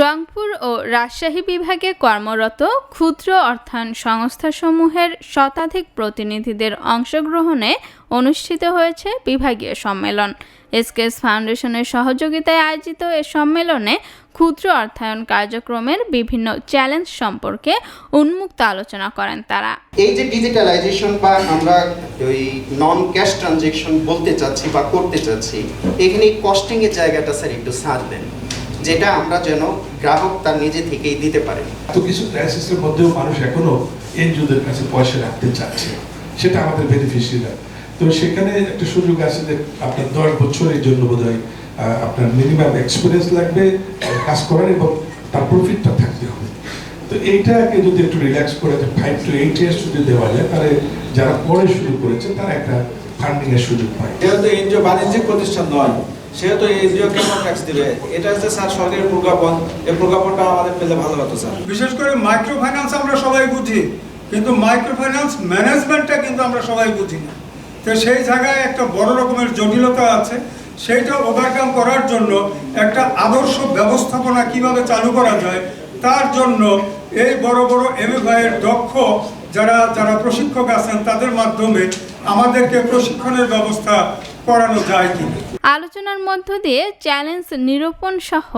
রংপুর ও রাজশাহী বিভাগে কর্মরত ক্ষুদ্র অর্থায়ন সংস্থাসমূহের শতাধিক প্রতিনিধিদের অংশগ্রহণে অনুষ্ঠিত হয়েছে বিভাগীয় সম্মেলন। এসকেএস ফাউন্ডেশনের সহযোগিতায় আয়োজিত এ সম্মেলনে ক্ষুদ্র অর্থায়ন কার্যক্রমের বিভিন্ন চ্যালেঞ্জ সম্পর্কে উন্মুক্ত আলোচনা করেন তারা। এই যে ডিজিটালাইজেশন বা আমরা ওই নন ক্যাশ ট্রানজেকশন বলতে চাচ্ছি বা করতে চাচ্ছি, এখানে কস্টিং এর জায়গাটা স্যার একটু সাথ দেন। যেটা আমরা যেন গ্রাহক তার নিজে থেকেই দিতে পারে এত কিছু ক্রাইসিসের মধ্যেও মানুষ এখনও এনজিওদের কাছে পয়সা রাখতে চাচ্ছে। সেটা আমাদের বেনিফিশিয়ারি তো সেখানে একটা সুযোগ আছে যে আপনার দশ বছরের জন্য বোধ হয় আপনার মিনিমাম এক্সপিরিয়েন্স লাগবে কাজ করার এবং তার প্রফিটটা থাকতে হবে। তো এইটাকে যদি একটু রিল্যাক্স করে ফাইভ টু এইট ইয়ার্স যদি দেওয়া যায় তাহলে যারা পরে শুরু করেছে তারা একটা ফান্ডিংয়ের এর সুযোগ পায়। যেহেতু এনজিও বাণিজ্যিক প্রতিষ্ঠান নয়। সেহেতু এনজিও কেমন ট্যাক্স দিবে। এটা হচ্ছে স্যার সরকারের প্রজ্ঞাপন। এই প্রজ্ঞাপনটা আমাদের পেলে ভালো হতো স্যার। বিশেষ করে মাইক্রো ফাইন্যান্স আমরা সবাই বুঝি, কিন্তু মাইক্রো ফাইন্যান্স ম্যানেজমেন্টটা কিন্তু আমরা সবাই বুঝি না। তো সেই জায়গায় একটা বড় রকমের জটিলতা আছে। সেইটা ওভারকাম করার জন্য একটা আদর্শ ব্যবস্থাপনা কীভাবে চালু করা যায়, তার জন্য এই বড় বড় এমএফআইয়ের দক্ষ যারা যারা প্রশিক্ষক আছেন, তাদের মাধ্যমে আমাদেরকে প্রশিক্ষণের ব্যবস্থা করানো যায় কিনা আলোচনার মধ্য দিয়ে চ্যালেঞ্জ নিরূপণ সহ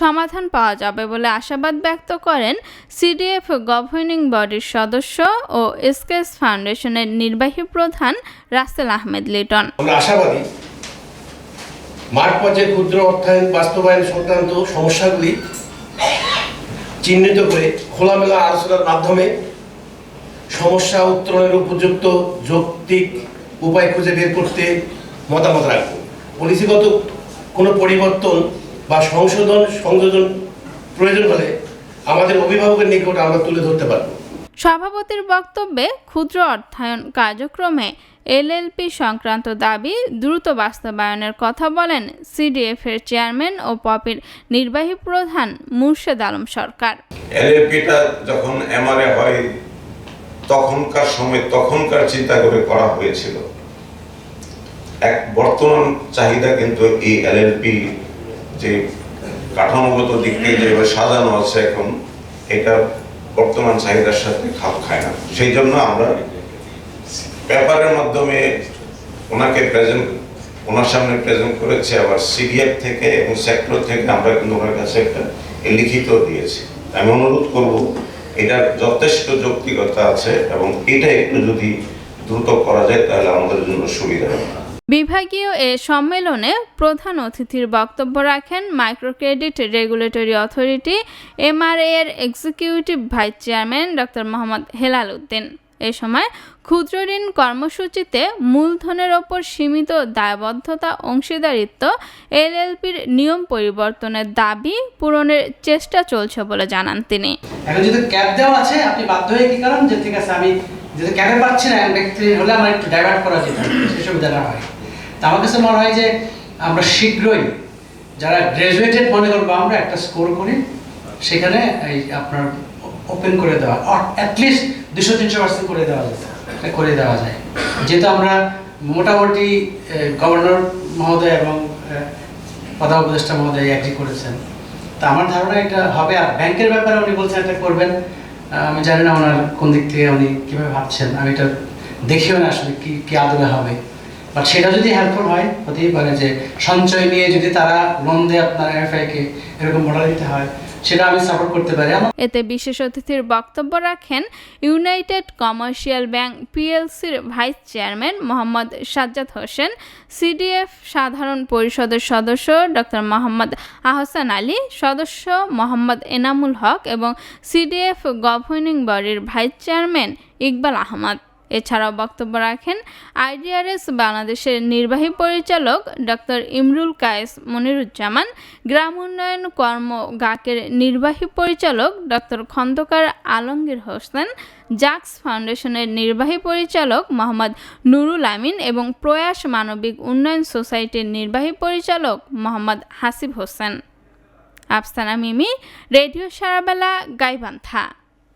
সমাধান পাওয়া যাবে বলে আশাবাদ ব্যক্ত করেন সিডিএফ গভর্নিং বডির সদস্য ও এসকেএস ফাউন্ডেশনের নির্বাহী প্রধান রাসেল আহমেদ লিটন। আমরা আশাবাদী মাঠ পর্যায়ে ক্ষুদ্র অর্থায়ন বাস্তবায়ন সংক্রান্ত সমস্যাগুলি চিহ্নিত করে খোলামেলা আলোচনার মাধ্যমে সমস্যা উত্তরণের উপযুক্ত যৌক্তিক উপায় খুঁজে বের করতে মতামত রাখব। পলিসিগত কোনো পরিবর্তন বা সংশোধন সংযোজন প্রয়োজন হলে আমাদের অভিভাবকের নিকট আমরা তুলে ধরতে পারব। সভাপতির বক্তব্যে ক্ষুদ্র অর্থায়ন কার্যক্রমে এলএলপি সংক্রান্ত দাবি দ্রুত বাস্তবায়নের কথা বলেন সিডিএফ এর চেয়ারম্যান ও পপির নির্বাহী প্রধান মুর্শেদ আলম সরকার। এলএলপিটা যখন এমআরএ হয় তখনকার সময় তখনকার চিন্তা করে করা হয়েছিল। এক বর্তমান চাহিদা কিন্তু এই এলএলপি যে কাঠামোগত দিক থেকে যেভাবে সাজানো আছে এখন, এটা বর্তমান চাহিদার সাথে খাপ খায় না। সেই জন্য আমরা পেপারের মাধ্যমে ওনাকে প্রেজেন্ট, ওনার সামনে প্রেজেন্ট করেছে, আবার সিডিএফ থেকে এবং সেক্টর থেকে আমরা কিন্তু ওনার কাছে একটা লিখিত দিয়েছি। আমি অনুরোধ করব এটার যথেষ্ট যৌক্তিকতা আছে এবং এটা একটু যদি দ্রুত করা যায় তাহলে আমাদের জন্য সুবিধা হবে। বিভাগীয় এ সম্মেলনে প্রধান অতিথির বক্তব্য রাখেন মাইক্রোক্রেডিট রেগুলেটরি অথরিটি, এমআরএ এর executive vice chairman doctor Mohammad Helal Uddin. এ সময় ক্ষুদ্র ঋণ কর্মসূচিতে মূলধনের ওপর সীমিত দায়বদ্ধতা, অংশীদারিত্ব এলএলপির নিয়ম পরিবর্তনের দাবি পূরণের চেষ্টা চলছে বলে জানান তিনি। এখন যদি ক্যাব দেওয়া আছে, আপনি বাধ্য হয়ে কি যে ঠিক আছে, আমি যদি ক্যাবে পাচ্ছি না হলে আমার একটু ডাইভার্ট করা যেত সেই সুবিধাটা হয়। তা আমার কাছে মনে হয় যে আমরা শীঘ্রই যারা গ্রাজুয়েটেড মনে করব আমরা একটা স্কোর করি, সেখানে এই আপনার ওপেন করে দেওয়া অ্যাটলিস্ট দুশো তিনশো পার্সেন্ট করে দেওয়া যেত এটা করে দেওয়া যায়। যেহেতু আমরা মোটামুটি গভর্নর মহোদয় এবং প্রধান উপদেষ্টা মহোদয় এগ্রি করেছেন। তা আমার ধারণা এটা হবে, আর ব্যাংকের ব্যাপারে উনি বলছেন এটা করবেন। আমি জানি না ওনার কোন দিক থেকে উনি কীভাবে ভাবছেন, আমি এটা দেখিও না আসলে কি কি আদলে হবে। বাট সেটা যদি হেল্পফুল হয়, হতেই পারে যে সঞ্চয় নিয়ে যদি তারা লোন দেয় আপনার এফআই কে, এরকম মডালিটি হয় সেটা আমি সাপোর্ট করতে পারি। এতে বিশেষ অতিথির বক্তব্য রাখেন United commercial bank পিএলসির vice chairman Mohammad Sajjad Hossain, CDF সাধারণ পরিষদের সদস্য ডক্টর মোহাম্মদ আহসান আলী, সদস্য মোহাম্মদ এনামুল হক এবং সিডিএফ গভর্নিং বডির ভাইস চেয়ারম্যান ইকবাল আহমদ। এছাড়াও বক্তব্য রাখেন আইডিআরএস বাংলাদেশের নির্বাহী পরিচালক ডক্টর ইমরুল কায়েস মনিরুজ্জামান, গ্রাম উন্নয়ন কর্ম গাকের নির্বাহী পরিচালক ডক্টর খন্দকার আলমগীর হোসেন, জাক্স ফাউন্ডেশনের নির্বাহী পরিচালক মোহাম্মদ নুরুল আমিন এবং প্রয়াস মানবিক উন্নয়ন সোসাইটির নির্বাহী পরিচালক মোহাম্মদ হাসিব হোসেন। আফসানা মিমি, রেডিও সারাবেলা, গাইবান্ধা।